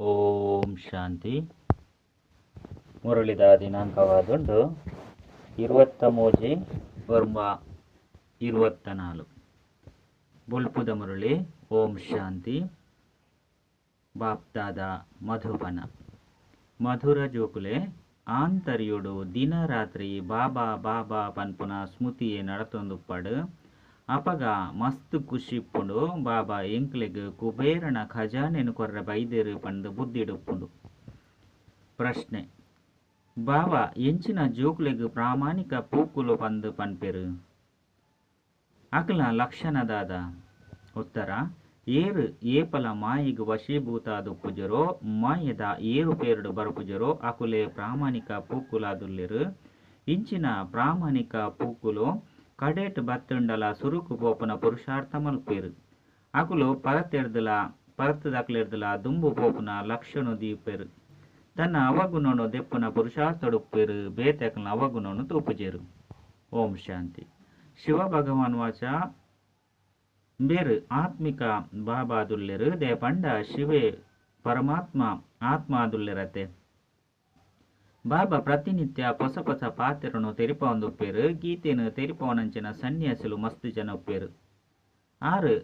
ಓಂ ಶಾಂತಿ. ಮುರಳಿದ ದಿನಾಂಕವಾದೊಂದು ಇರುವತ್ತ ಮೋಜಿ ವರ್ಮ ಇರುವತ್ತ ನಾಲ್ಕು ಬುಲ್ಪುದ ಮುರಳಿ, ಓಂ ಶಾಂತಿ. ಬಾಪ್ತಾದ ಮಧುಪನ ಮಧುರ ಜೋಕುಲೆ, ಆಂತರ್ಯುಡು ದಿನ ರಾತ್ರಿ ಬಾಬಾ ಬಾಬಾ ಪನ್ಪುನ ಸ್ಮೃತಿಯೇ ನಡತೊಂದುಪ್ಪಡು. ಅಪಗ ಮಸ್ತ್ ಖುಷಿ ಇಪ್ಪುಂಡು ಬಾಬಾ ಎಂಕ್ಲೆಗ್ ಕುಬೇರನ ಖಜಾನೆನು ಕೊರ್ರೆ ಬೈದೇರು ಪಂದು ಬುದ್ಧಿಡುಪ್ಪುಂಡು ಪ್ರಶ್ನೆ, ಬಾಬಾ ಎಂಚಿನ ಜೋಕ್ಲೆಗ್ ಪ್ರಾಮಾಣಿಕ ಪೂಕುಲು ಪಂದ್ ಪನ್ಪೆರು? ಅಕಲ ಲಕ್ಷಣದಾದ. ಉತ್ತರ, ಏರು ಏಪಲ ಮಾಯಿಗ್ ವಶೀಭೂತಾದುಪ್ಪುಜರೋ ಮಾಯದ ಏರು ಪೇರುಡು ಬರುಪುಜರೋ, ಅಕುಲೆ ಪ್ರಾಮಾಣಿಕ ಪೂಕುಲಾದುಲ್ಲೆರು. ಇಂಚಿನ ಪ್ರಾಮಾಣಿಕ ಪೂಕುಲು ಕಡೇಟ್ ಬತ್ತುಂಡಲ ಸುರುಕು ಪೋಪುನ ಪುರುಷಾರ್ಥ ಮಲ್ಪೇರು. ಅಕುಲು ಪರತೆರ್ದಲ ಪರತದಕ್ಲೆರ್ದಲ ದುಂಬು ಪೋಪುನ ಲಕ್ಷಣ ದೀಪೆರು. ತನ್ನ ಅವಗುಣನು ದೆಪ್ಪುನ ಪುರುಷಾರ್ಥಡುಪ್ಪೇರು ಬೇತೆಕಲ್ನ ಅವಗುಣನು ತೂಪುಜೇರು. ಓಂ ಶಾಂತಿ. ಶಿವ ಭಗವಾನ್ ವಾಚ. ಬೇರು ಆತ್ಮಿಕ ಬಾಬಾದುಲ್ಲೆರು ದೇ ಪಂಡ ಶಿವೆ ಪರಮಾತ್ಮ ಆತ್ಮಾದುಲ್ಲೆರತೆ ಬಾಬಾ ಪ್ರತಿನಿತ್ಯ ಹೊಸ ಹೊಸ ಪಾತ್ರನು ತೆರಿಪೊಂದುಪ್ಪೇರು ಗೀತೆನು ತೆರಿಪವನಂಚಿನ ಸನ್ಯಾಸುಲು ಮಸ್ತ್ ಜನ ಉಪ್ಪೇರು ಆರು,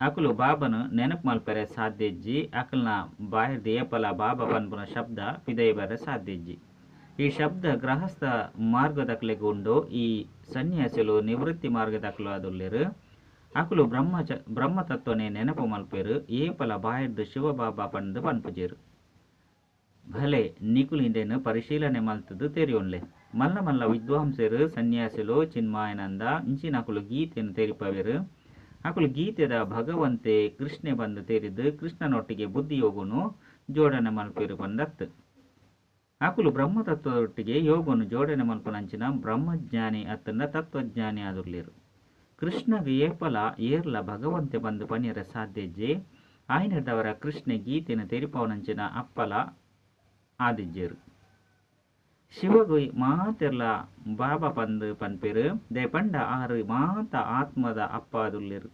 ಅಕುಲು ಬಾಬನು ನೆನಪು ಮಲ್ಪೆರೆ ಸಾಧ್ಯಜ್ಜಿ. ಅಕಲ್ನ ಬಾಯರ್ ಏಪಲ ಬಾಬಾ ಪನ್ಪುನ ಶಬ್ದ ಪಿದೈ ಬರೆ ಸಾಧ್ಯಜ್ಜಿ. ಈ ಶಬ್ದ ಗೃಹಸ್ಥ ಮಾರ್ಗದಕ್ಲೆಗುಂಡು ಈ ಸನ್ಯಾಸುಲು ನಿವೃತ್ತಿ ಮಾರ್ಗದಕ್ಲು ಅದುಲ್ಲೆರು ಅಕುಲು ಬ್ರಹ್ಮಚ ಬ್ರಹ್ಮತತ್ವನೇ ನೆನಪು ಮಲ್ಪೇರು. ಏಪಲ ಬಾಯರ್ದು ಶಿವಬಾಬಾ ಪಂದು ಪನ್ಪುಜೇರು ಭಲೆ ನಿಕುಲಿಂದೆನು ಪರಿಶೀಲನೆ ಮಲ್ತದ್ದು ತೆರಿಯೋನ್ಲೆ ಮಲ್ಲ ಮಲ್ಲ ವಿದ್ವಾಂಸರು ಸನ್ಯಾಸಿಲು ಚಿನ್ಮಾಯನಂದ ಇಂಚಿನಕುಲು ಗೀತೆಯನ್ನು ತೆರಿಪವೆರು ಅಕುಲು ಗೀತೆದ ಭಗವಂತೆ ಕೃಷ್ಣೆ ಬಂದು ತೆರಿದು ಕೃಷ್ಣನೊಟ್ಟಿಗೆ ಬುದ್ಧಿ ಯೋಗುನು ಜೋಡಣೆ ಮಲ್ಪೇರು ಬಂದತ್ತು ಅಕುಲು ಬ್ರಹ್ಮತತ್ವದೊಟ್ಟಿಗೆ ಯೋಗನು ಜೋಡಣೆ ಮಲ್ಪನಂಚಿನ ಬ್ರಹ್ಮಜ್ಞಾನಿ ಅತ್ತಂದ ತತ್ವಜ್ಞಾನಿ ಆದುರ್ಲಿರು ಕೃಷ್ಣ ಏಪಲ ಏರ್ಲ ಭಗವಂತೆ ಬಂದು ಪನಿಯರ ಸಾಧ್ಯಜ್ಜೆ ಆಯ್ನದವರ ಕೃಷ್ಣ ಗೀತೆಯನ್ನು ತೆರಿಪವನಂಚಿನ ಅಪ್ಪಲ ಆದಿಜ್ಜರು ಶಿವಗು ಮಾತೆರ್ಲ ಬಾಬಾ ಪಂದು ಪನ್ಪೆರು ದೇ ಪಂಡ ಆರು ಮಾತ ಆತ್ಮದ ಅಪ್ಪಾದುಲ್ಲೆರು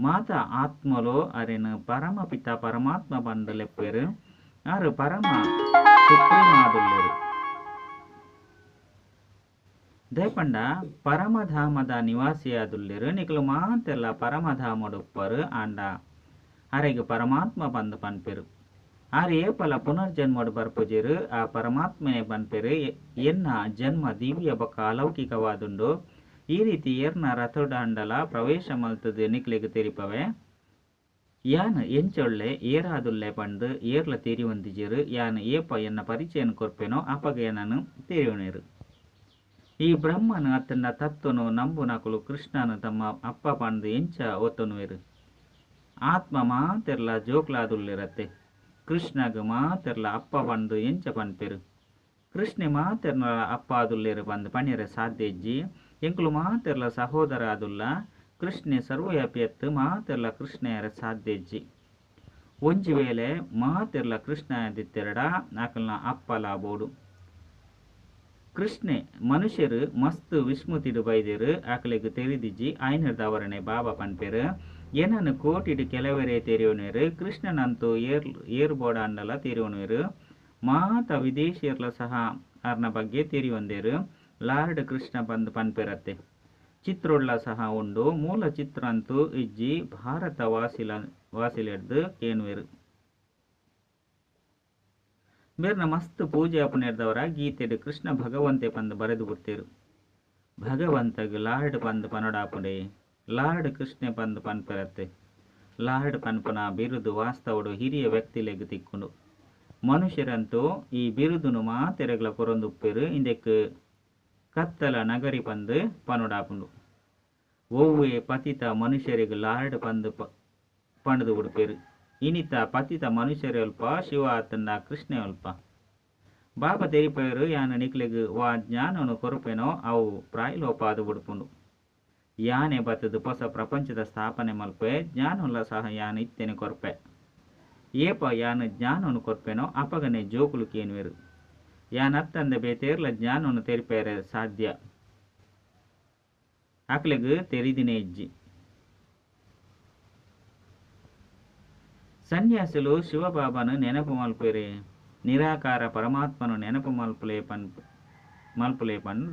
ಮಾತ ಆತ್ಮಲೋ ಅರೆನು ಪರಮ ಪಿತ ಪರಮಾತ್ಮ ಬಂದು ಲೆಪ್ಪೆರು ಆರು ಪರಮ ಸುಪ್ರೀಮಾದುಲ್ಲಿರು ದೇ ಪಂಡ ಪರಮಧಾಮದ ನಿವಾಸಿಯಾದುಲ್ಲೆರು ನಿಕಲು ಮಾತೆಲ್ಲ ಪರಮಧಾಮಡುಪ್ಪರು ಆಂಡ ಅರೆಗೆ ಪರಮಾತ್ಮ ಬಂದು ಪನ್ಪೆರು ಆರು ಏಪಲ ಪುನರ್ಜನ್ಮಡ್ ಬರ್ಪುಜೆರು, ಆ ಪರಮಾತ್ಮನೆ ಬನ್ಪೆರು ಎನ್ನ ಜನ್ಮ ದಿವ್ಯ ಬೊಕ್ಕ ಅಲೌಕಿಕವಾದುಂಡು ಈ ರೀತಿ ಎರ್ನ ರಥೋಡಾಂಡಲ ಪ್ರವೇಶ ಮಲ್ತದು ನಿಕ್ಲೆಗ್ ತಿರಿಪವೆ. ಯಾನ್ ಎಂಚೊಳ್ಳೆ ಏರಾದುಲ್ಲೆ ಪಂಡು ಏರ್ಲ ತೆರಿವಂದಿಜೆರು, ಯಾನ್ ಏಪ ಎನ್ನ ಪರಿಚಯನ ಕೊರ್ಪೆನೋ ಅಪಗೆ ನಾನು ತೆರಿವನೇರು ಈ ಬ್ರಹ್ಮನು ಅತ್ತನ ತತ್ವನು ನಂಬು ಕೃಷ್ಣನು ತಮ್ಮ ಅಪ್ಪ ಪಂಡು ಎಂಚ ಇರು ಆತ್ಮ ಮಾತೆರ್ಲ ಜೋಕ್ಲಾದುಲ್ಲಿರತ್ತೆ ಕೃಷ್ಣಗ ಮಾತೆರ್ಲ ಅಪ್ಪ ಬಂದು ಎಂಚ ಪನ್ಪೆರು ಕೃಷ್ಣೆ ಮಾತೆರ್ನ ಅಪ್ಪ ಅದುಲ್ಲೇರು ಬಂದು ಪಣಿಯರ ಸಾಧ್ಯಜ್ಜಿ ಎಂಕುಲು ಮಾತೆರ್ಲ ಸಹೋದರ ಆದುಲ್ಲ ಕೃಷ್ಣೆ ಸರ್ವವ್ಯಾಪಿಯತ್ತು ಮಾತೆರ್ಲ ಕೃಷ್ಣೆಯರ ಸಾಧ್ಯಜ್ಜಿ ಒಂಜಿ ವೇಳೆ ಮಾತೆರ್ಲ ಕೃಷ್ಣ ದಿತ್ತೆರಡ ಆಕಲ್ನ ಅಪ್ಪ ಲಾಬೋಡು ಕೃಷ್ಣ ಮನುಷ್ಯರು ಮಸ್ತ್ ವಿಸ್ಮುತಿಡು ಬೈದಿರು. ಆಕಲಿಗೆ ತೆರಿದಿಜ್ಜಿ. ಆಯ್ನರ್ದವರನೆ ಬಾಬಾ ಪನ್ಪೆರು. ಏನನ್ನು ಕೋಟಿಡು ಕೆಲವರೇ ತೆರೆಯೋನೇರು ಕೃಷ್ಣನಂತೂ ಏರ್ ಏರ್ಬೋಡ ಅನ್ನಲ್ಲ ತೆರೆಯೋನೇರು ಮಾತ ವಿದೇಶಿಯರ್ಲ ಸಹ ಅರ್ನ ಬಗ್ಗೆ ತೆರೆಯೊಂದೇರು ಲಾರ್ಡ್ ಕೃಷ್ಣ ಬಂದು ಪನ್ಪೆರತ್ತೆ. ಚಿತ್ರೋಳ್ಳ ಸಹ ಉಂಡು. ಮೂಲ ಚಿತ್ರ ಅಂತೂ ಇಜ್ಜಿ ಭಾರತ ವಾಸಿಲ ವಾಸಿಲೆಡ್ದು ಕೇನುವೆರು. ಬೇರ್ನ ಮಸ್ತ್ ಪೂಜೆ ಅಪನೆಡ್ದವರ ಗೀತೆಡು ಕೃಷ್ಣ ಭಗವಂತೆ ಪಂದು ಬರೆದು ಬಿಡ್ತೇರು. ಭಗವಂತಗೆ ಲಾರ್ಡ್ ಪಂದು ಪನೊಡಾಪುಡೆ. ಲಾರ್ಡ್ ಕೃಷ್ಣೆ ಬಂದು ಪನ್ಪೆರತ್ತೆ. ಲಾರ್ಡ್ ಪನ್ಪನ ಬಿರುದು ವಾಸ್ತವಡು ಹಿರಿಯ ವ್ಯಕ್ತಿಲೆಗ್ ತಿಕ್ಕುಂಡು. ಮನುಷ್ಯರಂತೂ ಈ ಬಿರುದುನು ಮಾತೆರೆಗ್ಲ ಕೊರೊಂದುಪ್ಪೆರು ಇಂದೆಕ್ ಕತ್ತಲ ನಗರಿ ಪಂದು ಪನೊಡಾಪುಂಡು. ಒವ್ವೆ ಪತಿತ ಮನುಷ್ಯರಿಗೆ ಲಾರ್ಡ್ ಪಂದು ಪಣದು ಬಿಡ್ಪೇರು ಇನಿತ ಪತಿತ ಮನುಷ್ಯರೇ ಅಲ್ಪ ಶಿವ ಆತನ್ನ ಕೃಷ್ಣೆ ಅಲ್ಪ ಬಾಬಾ ತೆರಿಪೇರು ಯಾನ ನಿಕ್ಲೆಗ್ ವಾ ಜ್ಞಾನನು ಕೊರಪೆನೋ, ಅವು ಪ್ರಾಯ ಲೋಪಾದು ಬಿಡ್ಪುಂಡು. ಯಾನೆ ಬತ್ತದು ಹೊಸ ಪ್ರಪಂಚದ ಸ್ಥಾಪನೆ ಮಲ್ಪೆ ಜ್ಞಾನಲ್ಲ ಸಹ ಯಾನ ಇತ್ತೇನೆ ಕೊರ್ಪೆ ಏಪ ಯಾನ ಜ್ಞಾನನು ಕೊರ್ಪೆನೋ ಅಪಗನೆ ಜೋಕುಲು ಕೇನುವೆರು ಯಾನ ಅತ್ತಂದ ಬೇತೇರ್ಲ ಜ್ಞಾನನು ತೆರಿಪೇರೆ ಸಾಧ್ಯ ಅಕ್ಲೆಗ್ ತೆರಿದಿನೇ ಇಜ್ಜಿ సన్యాసులు శివబాబాను నెనపు మల్పిరి నిరాకార పరమాత్మను నెనపు మల్పులే పన్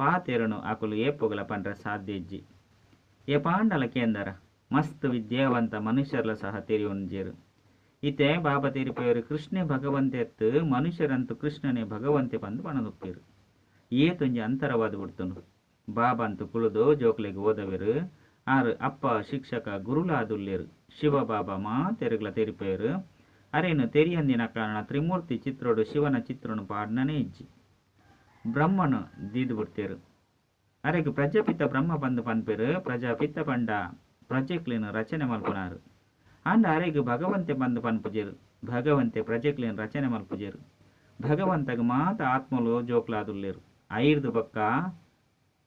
మల్పులే పండు ಪಾತೆರನು ಅಕುಲು ಏಪುಗಳ ಪಂಡ್ರ ಸಾಧ್ಯಜ್ಜಿ ఏ పాండల కేందర మస్తు విద్యావంత మనుష్యుల సహ తిరి ఉంజేరు ಇತೆ ಬಾಬಾ ತಿರುಪೇರು ಕೃಷ್ಣೆ ಭಗವಂತೆತ್ತು ಮನುಷ್ಯರಂತು ಕೃಷ್ಣನೇ ಭಗವಂತೆ ಬಂದು ಪಣದುಪ್ಪೇರು ಏತೊಂಜಿ ಅಂತರವಾದ ಬಿಡ್ತನು ಬಾಬಾ ಅಂತು ಕುಳಿದು ಜೋಕ್ಲೆಗೆ ಓದವೆರು ಆರು ಅಪ್ಪ ಶಿಕ್ಷಕ ಗುರುಲಾದುಲ್ಲೇರು ಶಿವ ಬಾಬಾ ಮಾ ತೆರುಗ್ಲ ತೆರಿಪೇರು ಅರೇನು ತೆರಿಯಂದಿನ ಕಾರಣ ತ್ರಿಮೂರ್ತಿ ಚಿತ್ರೋಡು ಶಿವನ ಚಿತ್ರನು ಪಾಡ್ನನೇ ಇಜ್ಜಿ ಬ್ರಹ್ಮನು ದೀದು ಬಿಡ್ತೇರು. ಅರೆಗೆ ಪ್ರಜಾಪಿತ ಬ್ರಹ್ಮ ಬಂದು ಪನ್ಪೇರು ಪ್ರಜಾಪಿತ ಪಂಡ ಪ್ರಜೆಕ್ಲಿನ ರಚನೆ ಮಲ್ಪುನಾರು. ಅಂಡ ಅರೆಗೆ ಭಗವಂತೆ ಬಂದು ಪನ್ಪುಜೇರು ಭಗವಂತೆ ಪ್ರಜೆಕ್ಲಿನ ರಚನೆ ಮಲ್ಪುಜೇರು. ಭಗವಂತಗೆ ಮಾತ ಆತ್ಮಲು ಜೋಕ್ಲಾದುಲ್ಲೇರು. ಐರ್ದು ಬಕ್ಕ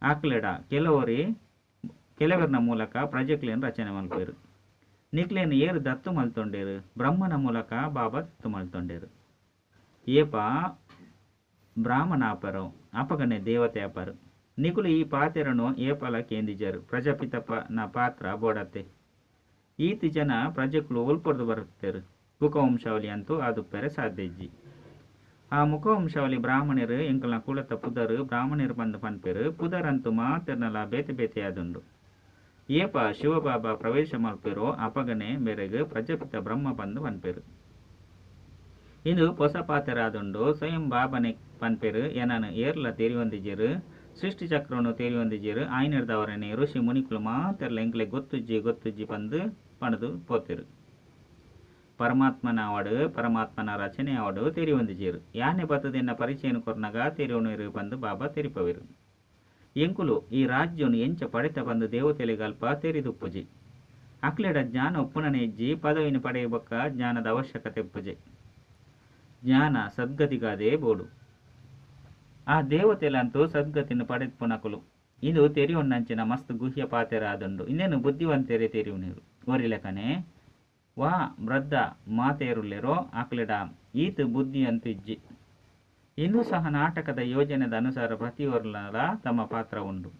ಆಕ್ಲೆಡ, ಕೆಲವರಿ, ಕೆಲವರಿನ ಮೂಲಕ ಪ್ರಜೆಕ್ಲಿನ ರಚನೆ ಮಲ್ಪೇರು ನಿಕ್ಲೇನ ಏರು ದತ್ತು ಮಲ್ತೊಂಡೇರು, ಬ್ರಹ್ಮನ ಮೂಲಕ ಬಾಬಾ ದತ್ತು ಮಲ್ತೊಂಡೇರು. ಏಪ ಅಪಗನೆ ದೇವತೆ ಅಪರು ನಿಕುಲು ಈ ಪಾತೆರನು ಏಪಲ ಕೇಂದಿಜರು ಪ್ರಜಾಪಿತ ನ ಪಾತ್ರ ಬೋಡತೆ ಈತಿ ಜನ ಪ್ರಜೆಗಳು ಉಲ್ಪೊರ್ದು ಬರುತ್ತೇರು. ಮುಖವಂಶಾವಳಿ ಅಂತೂ ಅದು ಸಾಧ್ಯ ಸಾಧ್ಯಜ್ಜಿ ಆ ಮುಖವಂಶಾವಳಿ ಬ್ರಾಹ್ಮಣರು ಎಂಕಲ್ನ ಕುಳತ ಪುದರು ಬ್ರಾಹ್ಮಣರು ಬಂದು ಪನ್ಪೇರು, ಪುದರಂತೂ ಮಾತೆರ್ನಲ ಬೇತೆ ಬೇತೆ ಆದುಂಡು ಏಪ ಶಿವಬಾಬಾ ಪ್ರವೇಶ ಮಲ್ಪೇರೋ ಅಪಗನೆ ಮೇರೆಗೆ ಪ್ರಜಾಪಿತ ಬ್ರಹ್ಮ ಬಂದು ಪನ್ಪೇರು. ಇದು ಹೊಸ ಪಾತೆರಾದುಂಡು ಸ್ವಯಂ ಬಾಬನೆ ಪನ್ಪೇರು ಏನನು ಏರ್ಲ ತೆರಿಯೊಂದಿಜೇರು ಸೃಷ್ಟಿ ಚಕ್ರವನ್ನು ತೆರಿಯೊಂದಿಜೇರು ಆಯ್ನಿರ್ದವರನೆ ಋಷಿ ಮುನಿಕುಲು ಮಾತೆರ್ಲ ಎಂಕ್ಲೆ ಗೊತ್ತುಜ್ಜಿ ಗೊತ್ತುಜ್ಜಿ ಬಂದು ಪಣದು ಪೋತಿರು. ಪರಮಾತ್ಮನ ಅವಡು ಪರಮಾತ್ಮನ ರಚನೆ ಅವಡು ತೆರಿಯೊಂದಿಜೇರು ಯಾನೆ ಬತ್ತದೆನ್ನ ಪರಿಚಯನ ಕೊರ್ನಗ ತೆರಿಯೋಣಿರು ಬಂದು ಬಾಬಾ ತೆರಿಪವಿರು. ಎಂಕುಲು ಈ ರಾಜ್ಯವನ್ನು ಎಂಚ ಪಡೆತ ಬಂದು ದೇವತೆಲೆಗಲ್ಪ ತೆರಿದುಪ್ಪುಜಿ. ಅಕ್ಲೆಡ ಜ್ಞಾನ ಉಪ್ಪುನನೆ ಇಜ್ಜಿ ಪದವಿನ ಪಡೆಯಬಕ್ಕ ಜ್ಞಾನದ ಅವಶ್ಯಕತೆ ಉಪ್ಪುಜೆ. ಜ್ಞಾನ ಸದ್ಗತಿಗಾದೇ ಬೋಡು ಆ ದೇವತೆಲಂತೂ ಸದ್ಗತಿನ ಪಡೆದ್ಪುನಕುಲು ಇದು ತೆರಿಯೊನ್ನಂಚಿನ ಮಸ್ತ್ ಗುಹ್ಯ ಪಾತೆರ ಆದುಂಡು ಇನ್ನೇನು ಬುದ್ಧಿವಂತೆರೆ ತೆರಿವು ನೀರು. ಒರಿಲೆಕನೆ ವಾ ವೃದ್ಧ ಮಾತೆರುಲ್ಲೆರೋ ಆಕ್ಲೆಡ ಈತ ಬುದ್ಧಿ ಅಂತ ಇಜ್ಜಿ ಇಂದು ಸಹ ನಾಟಕದ ಯೋಜನೆದ ಅನುಸಾರ ಪ್ರತಿಯೊರ್ಲರ ತಮ್ಮ ಪಾತ್ರ ಉಂಡು.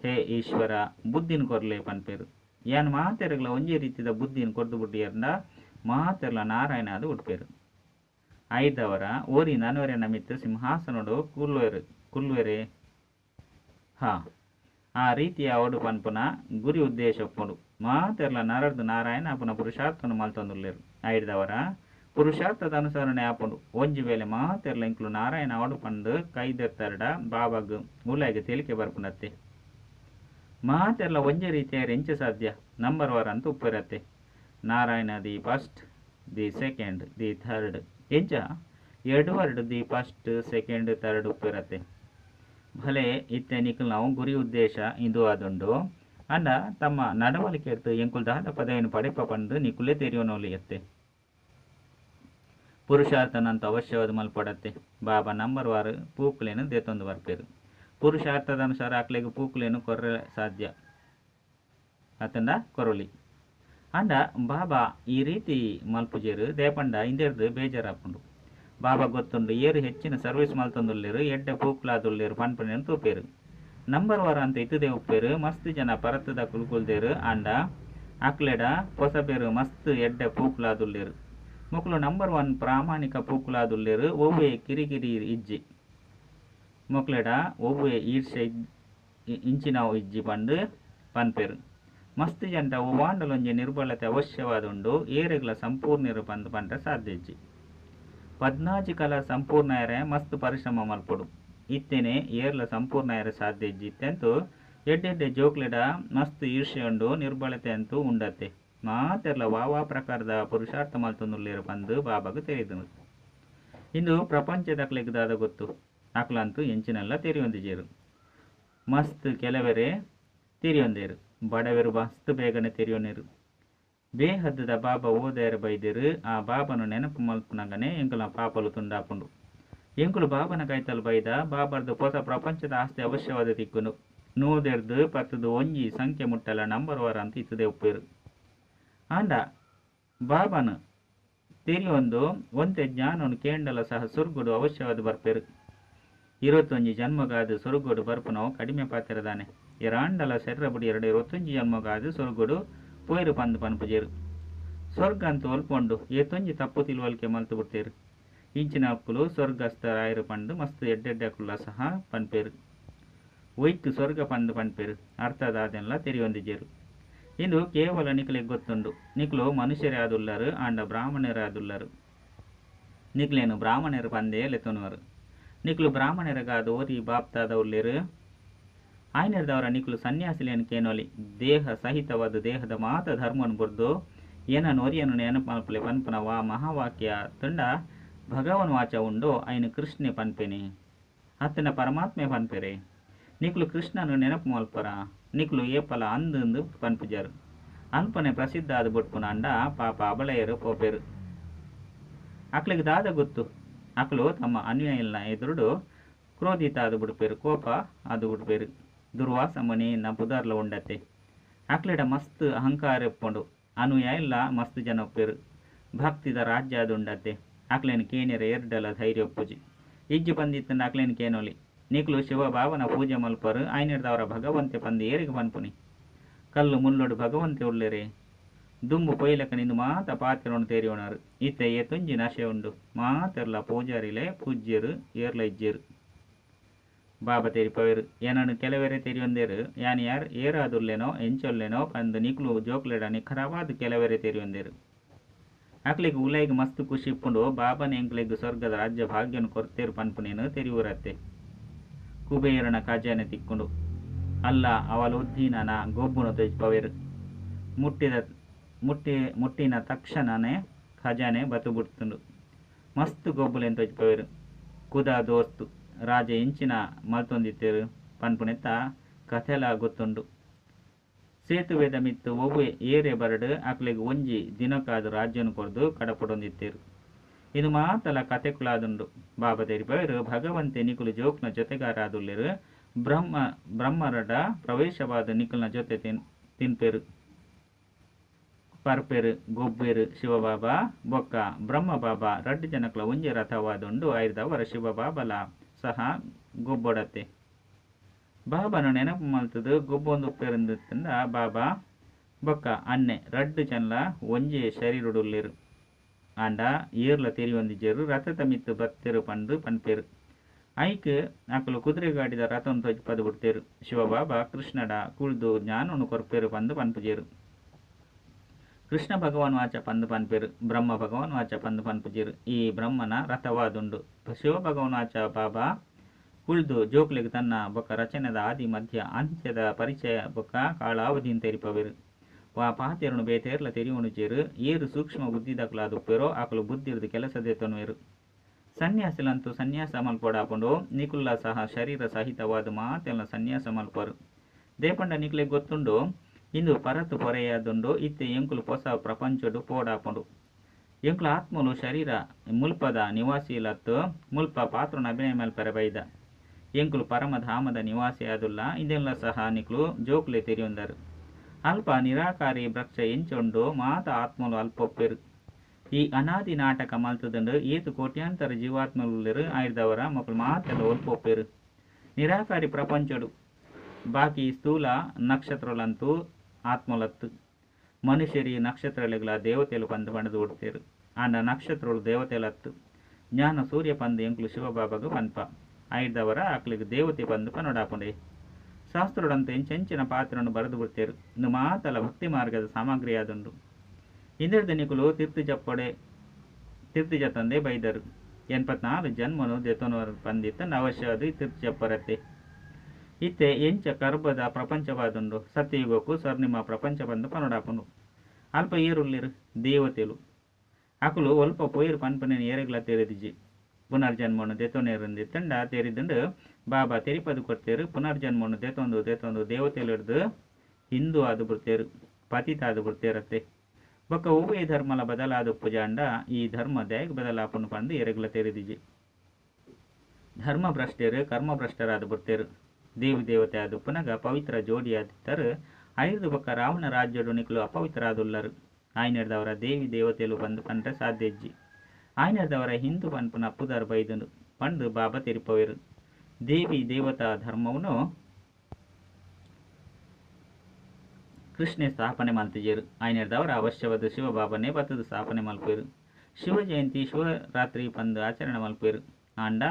ಹೇ ಈಶ್ವರ, ಬುದ್ಧಿನ ಕೊರ್ಲೆ ಪನ್ಪೇರು. ಯಾನ್ ಮಾತೆರಗಳ ಒಂಜಿ ರೀತಿದ ಬುದ್ಧಿನ ಕೊರ್ದು ಬಿಟ್ಟಿಯರಿಂದ ಮಾತೆರ್ಲ ನಾರಾಯಣ ಅದು ಉಟ್ಪೇರು ಐದವರ ಓರಿ ನಾನುವರೆ ನಮಿತ್ತು ಸಿಂಹಾಸನೋಡು ಕುಲ್ವೇರು, ಕುಲ್ವೆರೆ. ಹಾ. ಆ ರೀತಿಯ ಅವಡು ಪನ್ಪುನ ಗುರಿ ಉದ್ದೇಶ ಒಪ್ಪಡು ಮಾತೆರ್ಲ ನರರ್ದು ನಾರಾಯಣ ಅಪುನ ಪುರುಷಾರ್ಥನು ಮಲ್ತೊಂದುಲ್ಲೇರು. ಐದವರ ಪುರುಷಾರ್ಥದ ಅನುಸರಣೆ ಆಪುಂಡು. ಒಂಜಿ ವೇಳೆ ಮಾತೆರ್ಲ ಇಂಕ್ಲು ನಾರಾಯಣ ಪಂದು ಕೈದೆತ್ತರಡ ಬಾಬಾಗ್ ಮೂಲಾಗಿ ತೇಲಿಕೆ ಬರ್ಪುನತ್ತೆ. ಮಾತೆರ್ಲ ಒಂಜೆ ರೀತಿಯ ರೆಂಚ ಸಾಧ್ಯ ನಂಬರ್ ವರ್ ಅಂತ ಉಪ್ಪಿರತ್ತೆ. Narayana the first, the second, the third. ಎಂಚ Edward the first, second, third ಉಪ್ಪಿರತ್ತೆ ಭಲೆ ಇತ್ತೆ ನಿಖಲ್, ನಾವು ಗುರಿ ಉದ್ದೇಶ ಇದು ಆದುಂಡು. ಅಂಡ ತಮ್ಮ ನಡವಳಿಕೆ ಇರ್ತು, ಎಂಕುಲ್ ದಾದ ಪದವಿಯನ್ನು ಪಡೆಪ ಪಂದು ನಿಕುಲೆ ತೆರೆಯೋನೋಲಿ ಎತ್ತೆ. ಪುರುಷಾರ್ಥನಂತ ಅವಶ್ಯವಾದ ಮಲ್ಪಡತ್ತೆ ಬಾಬಾ ನಂಬರ್ ವಾರು, ಪೂಕ್ಲೇನು ದೇತೊಂದು ಬರ್ಪೇರು ಪುರುಷಾರ್ಥದ ಅನುಸಾರ ಆಕ್ಲೆಗೆ ಪೂಕ್ಲೇನು ಕೊರ್ರೆ ಸಾಧ್ಯ. ಅತಂಡ ಕೊರೊಲಿ. ಅಂಡ ಬಾಬಾ ಈ ರೀತಿ ಮಲ್ಪುಜೇರು, ದೇಪಂಡ ಇಂದೆರ್ದು ಬೇಜಾರಾಪುಂಡು. ಬಾಬಾ ಗೊತ್ತುಂಡು, ಏರು ಹೆಚ್ಚಿನ ಸರ್ವಿಸ್ ಮಲ್ತೊಂದುಲ್ಲೇರು ಎಡ್ಡೆ ಪೂಕ್ಲಾದುಲ್ಲೇರು ಪನ್ಪನೆಯನ್ನು ತೂಪೇರು. ನಂಬರ್ ವಾರ ಅಂತ ಇತ್ತದೇ ಉಪ್ಪೇರು, ಮಸ್ತ್ ಜನ ಪರತದ ಕುಲ್ಕುಲ್ದೇರು, ಅಂಡ, ಅಕ್ಲೆಡ, ಪೊಸಬೇರು, ಮಸ್ತ್ ಎಡ್ಡೆ ಪೂಕ್ಲಾದುಲ್ಲೇರು ಮುಕ್ಲು ನಂಬರ್ ಒನ್ ಪ್ರಾಮಾಣಿಕ ಪೂಕ್ಲಾದುಲ್ಲೇರು ಒವ್ವೆ ಕಿರಿಕಿರಿ ಇಜ್ಜಿ. ಮೊಕ್ಲೆಡ, ಒವ್ವೆ ಈರ್ಷೆ ಇಂಚಿನವು ಇಜ್ಜಿ ಪಂಡು ಪನ್ಪೇರು. ಮಸ್ತ್ ಜಂಟ ಒವಾಂಡಲೊಂಜಿ ನಿರ್ಬಲತೆ ಅವಶ್ಯವಾದುಂಡು ಏರೆಗ್ಲ ಸಂಪೂರ್ಣ ಪಂದ್ ಪಂಡ ಸಾಧ್ಯ ಇಜ್ಜಿ ಪದ್ನಾಜಿ ಕಲ ಸಂಪೂರ್ಣ ಎರೆ ಮಸ್ತ್ ಪರಿಶ್ರಮ ಮಲ್ಪಡು. ಇತ್ತೇನೆ ಏರ್ಲ ಸಂಪೂರ್ಣ ಎರೆ ಸಾಧ್ಯ ಇಜ್ಜಿ ಇತ್ತೆಂತು ಎಡ್ಡೆಡ್ಡೆ ಜೋಕ್ಲೆಡ ಮಸ್ತ್ ಈರ್ಷೆ ಉಂಡು ನಿರ್ಬಲತೆ ಅಂತೂ ಉಂಡತ್ತೆ. ಮಾತೆರ್ಲ ವಾವಾ ಪ್ರಕಾರದ ಪುರುಷಾರ್ಥ ಮಲ್ತೊಂದುಲ್ಲೇರು ಬಂದು ಬಾಬಾಗ ತೆರೆದನು. ಇಂದು ಪ್ರಪಂಚದಕ್ಲೆಗ್ದಾದ ಗೊತ್ತು. ಅಕ್ಲಂತೂ ಎಂಚಿನೆಲ್ಲ ತೆರೆಯೊಂದಿಜೇರು. ಮಸ್ತ್ ಕೆಲವರೇ ತೆರೆಯೊಂದೇರು. ಬಡವೆರು ಮಸ್ತ್ ಬೇಗನೆ ತೆರೆಯೋನೇರು ಬೇಹದ್ದದ ಬಾಬಾ ಓದೇರ ಬೈದೇರು. ಆ ಬಾಬನು ನೆನಪು ಮಲ್ಪನಗನೆ ಎಂಕುಲ ಪಾಪಲು ತುಂಡಾಪುಂಡು. ಎಂಕುಲು ಬಾಬನ ಕೈತಲು ಬೈದ ಬಾಬರ್ದು ಹೊಸ ಪ್ರಪಂಚದ ಆಸ್ತಿ ಅವಶ್ಯವಾದ ತಿಕ್ಕುನು ನೂದೆರ್ದು ಪತ್ತದು ಒಂಜಿ ಸಂಖ್ಯೆ ಮುಟ್ಟಲ ನಂಬರ್ ವಾರ ಅಂತ ಇತ್ತದೇ ಉಪ್ಪೇರು. ಆಂಡ ಬಾಬನು ತೆರಿಯೊಂದು ಒಂತೆ ಜ್ಞಾನವನ್ನು ಕೇಂಡಲ ಸಹ ಸುರ್ಗುಡು ಅವಶ್ಯವಾದ ಬರ್ಪೇರು. ಇರುವತ್ತೊಂಜಿ ಜನ್ಮಗಾದ ಸುರುಗೋಡು ಬರ್ಪನೋ ಕಡಿಮೆ ಪಾತ್ರದಾನೆ. ಎರಾಂಡಲ ಶರೀರ ಬುಡಿ ಎರಡು ಇರುವತ್ತೊಂಜಿ ಜನ್ಮಗಾದು ಸೊರುಗೋಡು ಪೋಯ್ರು ಪಂದು ಪನ್ಪುಜೇರು ಸ್ವರ್ಗ ಅಂತ ಒಲ್ಪೊಂಡು ಏತೊಂಜಿ ತಪ್ಪು ತಿಳುವಳಿಕೆ ಮಲ್ತು ಬಿಡ್ತೇರು ಇಂಚಿನ ಅಪ್ಪುಲು ಸ್ವರ್ಗಸ್ಥರಾಯರು ಪಂಡು ಮಸ್ತ್ ಎಡ್ಡೆಡ್ಡಕ್ಕುಲ್ಲ ಸಹ ಪನ್ಪೇರು ಒಯ್ತು ಸ್ವರ್ಗ ಪಂದು ಪನ್ಪೇರು ಅರ್ಥದಾದೆಲ್ಲ ತೆರೆಯೊಂದಿಜೇರು ಇಂದು ಕೇವಲ ನಿಕ್ಲೆಗ್ ಗೊತ್ತುಂಡು ನಿಕ್ಲು ಮನುಷ್ಯರೇ ಆದುಲ್ಲರು ಆಂಡ ಬ್ರಾಹ್ಮಣರೇ ಆದುಲ್ಲರು ನಿಕ್ಲೇನು ಬ್ರಾಹ್ಮಣರು ಪಂದೇ ಲೆತ್ತುನವರು ನಿಕ್ಲು ಬ್ರಾಹ್ಮಣರಿಗಾದ ಓದಿ ಬಾಪ್ತಾದ ಉಲ್ಲೇರು ಆಯ್ನರ್ದವರ ನಿಖಲು ಸನ್ಯಾಸಿ ಲೇನಕೇನೋಲಿ ದೇಹ ಸಹಿತವಾದ ದೇಹದ ಮಾತ ಧರ್ಮನ್ ಬುರ್ದು ಏನ ನೋರಿಯನ್ನು ಪನ್ಪುನ ವಾ ಮಹಾವಾಕ್ಯ ತಂಡ ಭಗವನ್ ವಾಚ ಉಂಡು, ಆಯ್ನ ಕೃಷ್ಣೆ ಪನ್ಪೆನಿ. ಹತ್ತಿನ ಪರಮಾತ್ಮೆ ಪನ್ಪೆರೆ. ನಿಖಲು ಕೃಷ್ಣನು ನೆನಪು ಮಲ್ಪರ ನಿಖಲು ಏಪಲ ಅಂದು ಪನ್ಪಿಜರು. ಅನ್ಪನೆ ಪ್ರಸಿದ್ಧ ಆದ ಬುಟ್ಪುನ ಅಂಡ ಪಾಪ ಅಬಳೆಯರು ಪೋಪೆರು. ಅಕ್ಲಿಗೆ ದಾದ ಗೊತ್ತು, ಅಕ್ಲು ತಮ್ಮ ಅನ್ವಯಲ್ನ ಎದುರುಡು ಕ್ರೋಧಿತ ಆದ ಬಿಡ್ಪೇರು, ಕೋಪ ಅದು ಬಿಡ್ಪೇರು. ದುರ್ವಾಸ ಮನಿ ನ ಪುದಾರ್ಲ ಉಂಡತೆ. ಅಕ್ಲೆಡ ಮಸ್ತ್ ಅಹಂಕಾರ ಎಪ್ಪೊಂಡು ಅನುಯ ಇಲ್ಲ ಮಸ್ತ್ ಒಪ್ಪಿರು ಭಕ್ತಿದ ರಾಜ್ಯ ಅದು ಉಂಡತೆ. ಅಕ್ಲೇನು ಕೇನಿಯರ ಎರಡಲ ಧೈರ್ಯ ಒಪ್ಪುಜಿ. ಇಜ್ಜು ಬಂದಿತ್ತಂಡ ಅಕ್ಲೇನು ಕೇನೊಲಿ ನಿಕ್ಲು ಶಿವ ಭಾವನ ಪೂಜೆ ಮಲ್ಪರು. ಆಯ್ನಿಡ್ದವರ ಭಗವಂತೆ ಪಂದು ಏರಿಗೆ ಪನ್ಪುನಿ ಕಲ್ಲು ಮುಲ್ಲೊಡು ಭಗವಂತೆ ಉಳ್ಳೆರೆ. ದುಂಬು ಪೊಯ್ಲಕ ನಿಂದು ಮಾತ ಪಾತ್ರವನ್ನು ತೇರಿಯೋಣರು. ಈತ ತುಂಜಿ ನಶೆ ಉಂಡು. ಮಾತೆರ್ಲ ಪೂಜಾರಿಲೆ ಪೂಜ್ಯರು, ಏರ್ಲ ಇಜ್ಜೇರು. ಬಾಬಾ ತೆರಿಪವೇರು. ಏನನ್ನು ಕೆಲವೇರೆ ತೆರಿಯೊಂದೇರು, ಯಾನ್ ಯಾರ್ ಏರಾದುಲ್ಲೇನೋ, ಎಂಚೊಲ್ಲೇನೋ ಅಂದು ನಿಕ್ಲು ಜೋಕ್ಲೆಡ ನಿಖರವಾದ ಕೆಲವೇರೆ ತೆರಿಯೊಂದೇರು. ಅಕ್ಲಿಗೆ ಉಲೈಗೆ ಮಸ್ತ್ ಖುಷಿ ಇಪ್ಪುಂಡು, ಬಾಬನ ಎಂಕ್ಲೆಗ್ ಸ್ವರ್ಗದ ರಾಜ್ಯ ಭಾಗ್ಯನು ಕೊರ್ತೇರು ಪನ್ಪುನೇನು ತೆರಿಯೂರತ್ತೆ ಕುಬೇರನ ಖಜಾನೆ ತಿಕ್ಕೊಂಡು. ಅಲ್ಲ, ಅವಲ ಉದ್ದೀನನ ಗೊಬ್ಬುನ ತೆಜ್ಪವೇರು ಮುಟ್ಟಿದ, ಮುಟ್ಟಿ, ಮುಟ್ಟಿನ ತಕ್ಷಣನೇ ಖಜಾನೆ ಬತು ಬಿಡ್ತುಂಡು ಮಸ್ತ್ ಗೊಬ್ಬುಲೆನ್ ತೊಜ್ಪವೇರು ಕುದ ದೋಸ್ತು. ರಾಜ ಇಂಚಿನ ಮಲ್ತೊಂದಿತ್ತೇರು ಪನ್ಪುನೆತ್ತ ಕಥೆಲ ಗೊತ್ತುಂಡು ಸೇತುವೆದ ಮಿತ್ತು ಒವ್ವೆ ಏರೆ ಬರಡು ಅಕ್ಲೆಗ್ ಒಂಜಿ ದಿನಕ್ಕಾದ ರಾಜ್ಯನು ಕೊರ್ದು ಕಡಪಡೊಂದಿತ್ತೇರು. ಇದು ಮಾತಲ ಕಥೆಕುಲಾದುಂಡು ಬಾಬಾ ತೆರಿಪವರು ಭಗವಂತೆ ನಿಕುಲು ಜೋಕ್ನ ಜೊತೆಗಾರಾದುಲ್ಲೆರು. ಬ್ರಹ್ಮ, ಬ್ರಹ್ಮರಡ ಪ್ರವೇಶವಾದ ನಿಕುಲ್ನ ಜೊತೆ ತಿನ್, ತಿನ್ಪೆರು. ಪರ್ಪೆರು, ಗೊಬ್ಬೆರು, ಶಿವಬಾಬಾ, ಬೊಕ್ಕ ಬ್ರಹ್ಮ ಬಾಬಾ ರಡ್ಡು ಜನಕ್ಲ ಒಂಜಿ ರಥವಾದುಂಡು ಐದವರ ಶಿವಬಾಬಲ. ಸಹ ಗೊಬ್ಬೊಡತೆ. ಬಾಬಾನು ನೆನಪು ಮಲ್ತದು ಗೊಬ್ಬೊಂದು ಉಪ್ಪೆರಂದಿತ್ತಂದ ಬಾಬಾ ಬೊಕ್ಕ ಅನ್ನೆ ರಡ್ಡು ಜನಲ ಒಂಜಿ ಶರೀರುಡುಲ್ಲೆರು ಆಂಡ ಏರ್ಲ ತೆರಿಯೊಂದಿಜೇರು ರಥ ಮಿತ್ತು ಬತ್ತೆರು ಪಂದು ಪನ್ಪೇರು. ಐಕ್ ಅಕಲು ಕುದುರೆ ಗಾಡಿದ ರಥನ್ ತೊಜ್ ಪದು ಬಿಡ್ತೇರು ಶಿವಬಾಬಾ ಕೃಷ್ಣಡ ಕುಳ್ದು ಜ್ಞಾನನು ಕೊರ್ಪೇರು ಪಂದು ಪನ್ಪುಜೇರು. ಕೃಷ್ಣ ಭಗವಾನ್ ವಾಚ ಪಂದು ಪನ್ಪಿರು ಬ್ರಹ್ಮ ಭಗವಾನ್ ವಾಚ ಪಂದು ಪನ್ಪುಜಿರು ಈ ಬ್ರಹ್ಮನ ರಥವಾದುಂಡು. ಶಿವ ಭಗವಾನ್ ವಾಚ ಬಾಬಾ ಕುಳ್ದು ಜೋಕ್ಲಿಗೆ ತನ್ನ ಬೊಕ್ಕ ರಚನೆದ ಆದಿ ಮಧ್ಯ ಅಂತ್ಯದ ಪರಿಚಯ ಬೊಕ್ಕ ಕಾಲಾವಧಿನ ತೆರಿಪವಿರು. ವಾ ಪಾತೆರನು ಬೇತೇರ್ಲ ತೆರಿವಣುಜಿರು ಏರು ಸೂಕ್ಷ್ಮ ಬುದ್ಧಿ ಬುದ್ಧಿದಕ್ಲಾದುಪ್ಪೇರೋ ಆಕಲು ಬುದ್ಧಿರ್ದು ಕೆಲಸದೇ ತೊನುವೆರು. ಸನ್ಯಾಸಿಲಂತೂ ಸನ್ಯಾಸ ಮಲ್ಪಡಾಕೊಂಡು ನಿಕುಲ್ಲ ಸಹ ಶರೀರ ಸಹಿತವಾದ ಮಾತೆಲ್ಲ ಸನ್ಯಾಸ ಮಲ್ಪರು. ದೇಪಂಡ ನಿಕ್ಲೆ ಗೊತ್ತುಂಡು ಇಂದು ಪರತು ಪೊರೆಯಾದುಂಡು, ಇತ್ತೆ ಎಂಕುಲು ಹೊಸ ಪ್ರಪಂಚಡು ಪೋಡಾಪುಂಡು. ಎಂಕುಲು ಆತ್ಮಲು ಶರೀರ ಮುಲ್ಪದ ನಿವಾಸಿಲತ್ತು ಮುಲ್ಪ ಪಾತ್ರನ ಅಭಿನಯ ಮೇಲೆ ಬೈದ ಎಂಕುಲು ಪರಮಧಾಮದ ನಿವಾಸಿ ಆದುಲ್ಲ, ಇದೆಲ್ಲ ಸಹ ನಿಕ್ಲು ಜೋಕ್ಲೆ ತಿರಿಯುಂದರು. ಅಲ್ಪ ನಿರಾಕಾರಿ ಭ್ರಕ್ಷ ಎಂಚೊಂಡು ಮಾತ ಆತ್ಮಲು ಅಲ್ಪೊಪ್ಪೆರು. ಈ ಅನಾದಿ ನಾಟಕ ಮಲ್ತದಂಡು ಏತು ಕೋಟ್ಯಾಂತರ ಜೀವಾತ್ಮలుರು ಆಯ್ದವರ ಮಕ್ಕಳು ಮಾತೆಲ್ಲ ಒಲ್ಪೊಪ್ಪೆರು. ನಿರಾಕಾರಿ ಪ್ರಪಂಚಡು. ಬಾಕಿ ಸ್ಥೂಲ ನಕ್ಷತ್ರలంತೂ ಆತ್ಮಲತ್ತು. ಮನುಷ್ಯರಿ ನಕ್ಷತ್ರಗಳ ದೇವತೆಲು ಪಂದು ಪಂಡದು ಉಡ್ತೇರು ಆಂಡ ನಕ್ಷತ್ರಗಳು ದೇವತೆಲತ್ತು. ಜ್ಞಾನ ಸೂರ್ಯ ಪಂದು ಎಂಕ್ಲು ಶಿವಬಾಬಾಗ ಪನ್ಪ ಐದವರ ಅಕ್ಲಿಗೆ ದೇವತೆ ಪಂದು ಪನೊಡಾಪುಂಡೆ ಶಾಸ್ತ್ರದಂತ ಎಂಚೆಂಚಿನ ಪಾತ್ರವನ್ನು ಬರೆದು ಬಿಡ್ತೇರು ಇನ್ನು ಮಾತಲ ಭಕ್ತಿ ಮಾರ್ಗದ ಸಾಮಗ್ರಿಯಾದುಂಡು ಇಂದಿರ್ದ ದಿನಗಳು ತೀರ್ಥ ಜಪ್ಪಡೆ ತೀರ್ಥ ಜತಂದೆ ಬೈದರು. ಎನ್ಪತ್ನಾಲ್ಕು ಜನ್ಮನು ದೆತನವರು ಪಂದಿತ್ತ ಅವಶ್ಯ ಅದು ತೀರ್ಥ ಜಪ್ಪರತ್ತೆ ಇತ್ತೆ ಎಂಚ ಕರ್ಬದ ಪ್ರಪಂಚವಾದುಂಡು ಸತ್ಯಯುಗಕ್ಕೂ ನಿಮ್ಮ ಪ್ರಪಂಚ ಬಂದು ಪನೊಡಾಪುಂಡು ಅಲ್ಪ ಏರುಲ್ಲಿರು ದೇವತೆಲು. ಅಕುಲು ಒಲ್ಪ ಪೋಯಿರು ಪನ್ಪನೇನು ಏರೆಗ್ಲ ತೆರೆದಿಜಿ ಪುನರ್ಜನ್ಮವನ್ನು ದೆತೊನೇರಿಂದಿ ತಂಡ ತೆರೆದಂಡು ಬಾಬಾ ತೆರಿಪದು ಕೊಡ್ತೇರು ಪುನರ್ಜನ್ಮವನ್ನು ದೆತ್ತೊಂದು ದೆತ್ತೊಂದು ದೇವತೆಲು ಹಿಡ್ದು ಹಿಂದೂ ಆದು ಬಿಡ್ತೇರು, ಪತಿತ ಆದು ಬಿಡ್ತೇರತ್ತೆ. ಬೊಕ್ಕ ಉಭಯ ಧರ್ಮಲ ಬದಲಾದ ಪೂಜಾಂಡ ಈ ಧರ್ಮ ದಯಗ್ ಬದಲಾಪನ್ನು ಪಂದು ಎರೆಗ್ಲ ತೆರೆದಿಜಿ ಧರ್ಮ ಭ್ರಷ್ಟರು ಕರ್ಮ ಭ್ರಷ್ಟರಾದ ಬಿಡ್ತೇರು. ದೇವಿ ದೇವತೆ ಆದ ಪುನಗ ಪವಿತ್ರ ಜೋಡಿಯಾದಿದ್ದರು. ಐದು ಪಕ್ಕ ರಾವಣ ಅಪವಿತ್ರ ಅಪವಿತ್ರರಾದುಲ್ಲರು. ಆಯ್ನಡ್ದವರ ದೇವಿ ದೇವತೆಲು ಬಂದು ಪಂಡ್ರೆ ಸಾಧ್ಯಜ್ಜಿ ಆಯ್ನಡ್ದವರ ಹಿಂದೂ ಪನ್ಪುನ ಅಪ್ಪುದಾರ್ ಬೈದನು. ಪಂಡು ಬಾಬಾ ತೆರಿಪವೇರು. ದೇವಿ ದೇವತಾ ಧರ್ಮವನ್ನು ಕೃಷ್ಣೆ ಸ್ಥಾಪನೆ ಮಲ್ತಿಜೇರು ಆಯ್ನಡ್ದವರ ಅವಶ್ಯವಾದ ಶಿವಬಾಬನೇ ಬತ್ತದ ಸ್ಥಾಪನೆ ಮಲ್ಪೇರು ಶಿವ ಜಯಂತಿ ಶಿವರಾತ್ರಿ ಪಂದು ಆಚರಣೆ ಮಲ್ಪೇರು ಆಂಡ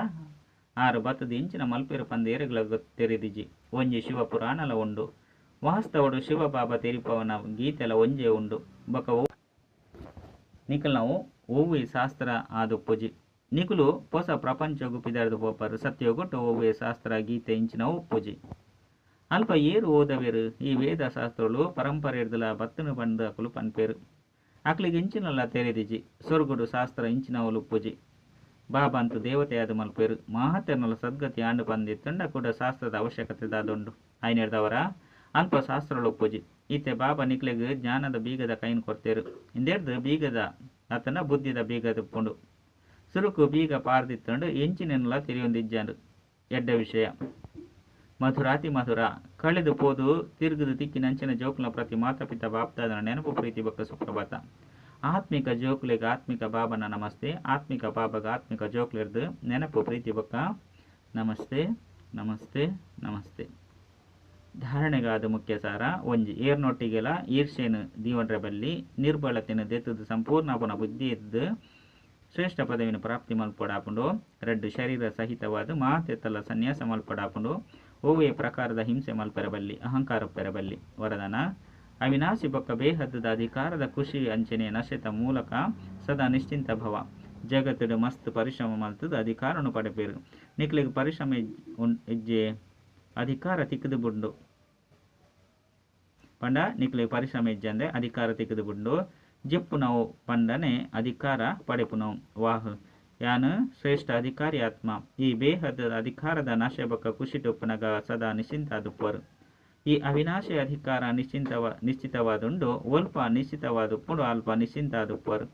ಬತ್ತದ ಇಂಚಿನ ಮಲ್ಪೇರು ಪಂದ್ ಏರೆಗಳ ತೆರೆದಿಜಿ. ಒಂಜಿ ಶಿವ ಪುರಾಣಲ ಉಂಡು. ವಾಸ್ತವಡು ಶಿವಬಾಬ ತೆರಿಪವನ ಗೀತೆಲ ಒಂಜೆ ಉಂಡು. ಬೊಕ ನಾವು ಓವಿ ಶಾಸ್ತ್ರ ಆದುಪ್ಪುಜಿ. ನಿಕುಲು ಹೊಸ ಪ್ರಪಂಚಗು ಪಿದಾರ್ದು ಪೋಪರು ಸತ್ಯಗೊಟ್ಟು ಓವಿ ಶಾಸ್ತ್ರ ಗೀತೆ ಇಂಚಿನ ಉಪ್ಪುಜಿ ಅಲ್ಪ ಏರು ಓದವೇರು ಈ ವೇದ ಶಾಸ್ತ್ರಗಳು ಪರಂಪರೆರ್ದಲ ಬತ್ತನು ಬಂದ ಕುಲು ಪನ್ಪೇರು ಅಕ್ಲಿಗೆ ಇಂಚಿನಲ್ಲ ತೆರೆದಿಜಿ. ಸೊರ್ಗುಡು ಶಾಸ್ತ್ರ ಇಂಚಿನ ಉಪ್ಪುಜಿ ಬಾಬಾ ಅಂತು ದೇವತೆಯಾದ ಮಲ್ಪೇರು ಮಹತ್ಯರ್ನಲ ಸದ್ಗತಿ ಆಂಡು ಬಂದಿತ್ತಂಡ ಕೂಡ ಶಾಸ್ತ್ರದ ಅವಶ್ಯಕತೆ ದಾದೊಂಡು. ಐನೆರ್ದವರ ಅಲ್ಪ ಶಾಸ್ತ್ರಗಳು ಪೂಜೆ ಈತೆ ಬಾಬಾ ನಿಕ್ಲೆಗ್ ಜ್ಞಾನದ ಬೀಗದ ಕೈನ್ ಕೊಡ್ತೇರು ಇಂದೆರ್ದು ಬೀಗದ ಆತನ ಬುದ್ಧಿದ ಬೀಗದ ಪುಂಡು ಸುರುಕು ಬೀಗ ಪಾರ್ದಿತ್ತಂಡು ಎಂಚಿನೆಲ್ಲ ತಿರಿಯೊಂದಿಜ್ಜಂಡು ಎಡ್ಡ ವಿಷಯ. ಮಧುರಾತಿ ಮಧುರ. ಕಳೆದು ಪೋದು ತಿರುಗದು ತಿಕ್ಕಿನಂಚಿನ ಜೋಕುಲ ಪ್ರತಿ ಮಾತಾಪಿತ ಬಾಪ್ತಾದನ ನೆನಪು ಪ್ರೀತಿ ಬಕ್ಕ ಸುಪ್ರಭಾತ. ಆತ್ಮಿಕ ಜೋಕ್ಲಿಗೆ ಆತ್ಮಿಕ ಬಾಬನ ನಮಸ್ತೆ. ಆತ್ಮಿಕ ಬಾಬಗ ಆತ್ಮಿಕ ಜೋಕ್ಲಿರ್ದು ನೆನಪು ಪ್ರೀತಿ ಬಕ್ಕ. ನಮಸ್ತೆ ನಮಸ್ತೆ ನಮಸ್ತೆ. ಧಾರಣೆಗಾದ ಮುಖ್ಯ ಸಾರ, ಒಂಜಿ ಏರ್ನೊಟ್ಟಿಗೆಲ ಈರ್ಷೆನು ದೀವನರ ಬಲ್ಲಿ ನಿರ್ಬಲತೆಯನ್ನು ದೆತ್ತದು ಸಂಪೂರ್ಣ ಅಪನ ಬುದ್ಧಿ ಇದ್ದು ಶ್ರೇಷ್ಠ ಪದವಿನ ಪ್ರಾಪ್ತಿ ಮಲ್ಪಡಾಪುಂಡು. ರೆಡ್ಡು ಶರೀರ ಸಹಿತವಾದ ಮಾತೆತ್ತಲ ಸನ್ಯಾಸ ಮಲ್ಪಡಾಪುಂಡು. ಓವೇ ಪ್ರಕಾರದ ಹಿಂಸೆ ಮಲ್ಪೆರಬಲ್ಲಿ ಅಹಂಕಾರ ಪೆರಬಲ್ಲಿ ವರದನ ಅವಿನಾಶಿ ಬೊಕ್ಕ ಬೇಹದ್ದದ ಅಧಿಕಾರದ ಖುಷಿ ಅಂಚನೆ ನಶೆತ ಮೂಲಕ ಸದಾ ನಿಶ್ಚಿಂತ ಭವ. ಜಗತ್ತುಡು ಮಸ್ತ್ ಪರಿಶ್ರಮ ಮಲ್ತದ ಅಧಿಕಾರನು ಪಡೆಪೇರು. ನಿಕ್ಲಿಗೆ ಪರಿಶ್ರಮ ಇಜ್ಜೆ ಅಧಿಕಾರ ತಿಕ್ಕದು ಬುಂಡು. ಪಂಡ ನಿಕ್ಲಿಗೆ ಪರಿಶ್ರಮ ಇಜ್ಜಂದೆ ಅಧಿಕಾರ ತಿಕ್ಕದು ಬುಂಡು. ಜೆಪ್ಪು ನಾವು ಪಂಡನೆ ಅಧಿಕಾರ ಪಡೆಪು ನಾವು. ವಾಹ್. ಯಾನು ಶ್ರೇಷ್ಠ ಅಧಿಕಾರಿ ಆತ್ಮ. ಈ ಬೇಹದ ಅಧಿಕಾರದ ನಾಶೆ ಬಕ್ಕ ಕುಶಿಟೊಪ್ಪನಗ ಸದಾ ನಿಶ್ಚಿಂತಾದುಪ್ಪರು ಈ ಅವಿನಾಶಿ ಅಧಿಕಾರ ನಿಶ್ಚಿಂತವ, ನಿಶ್ಚಿತವಾದುಂಡು ಒಲ್ಪ ನಿಶ್ಚಿತವಾದುಪ್ಪುಡು ಅಲ್ಪ ನಿಶ್ಚಿಂತಾದುಪ್ಪರು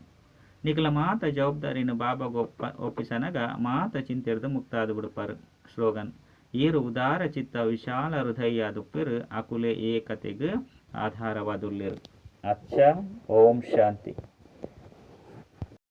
ನಿಖಲ ಮಾತ ಜವಾಬ್ದಾರಿನ ಬಾಬಾಗೊಪ್ಪ ಒಪ್ಪಿಸನಗ ಮಾತ ಚಿಂತೆರ್ದು ಮುಕ್ತಾದು ಬಿಡುಪರು ಸ್ಲೋಗನ್ ಏರು ಉದಾರ ಚಿತ್ತ ವಿಶಾಲ ಹೃದಯ ದುಪ್ಪಿರು ಅಕುಲೆ ಏಕತೆಗೆ ಆಧಾರವಾದುಲ್ಲಿರು. ಅಚ್ಚ, ಓಂ ಶಾಂತಿ.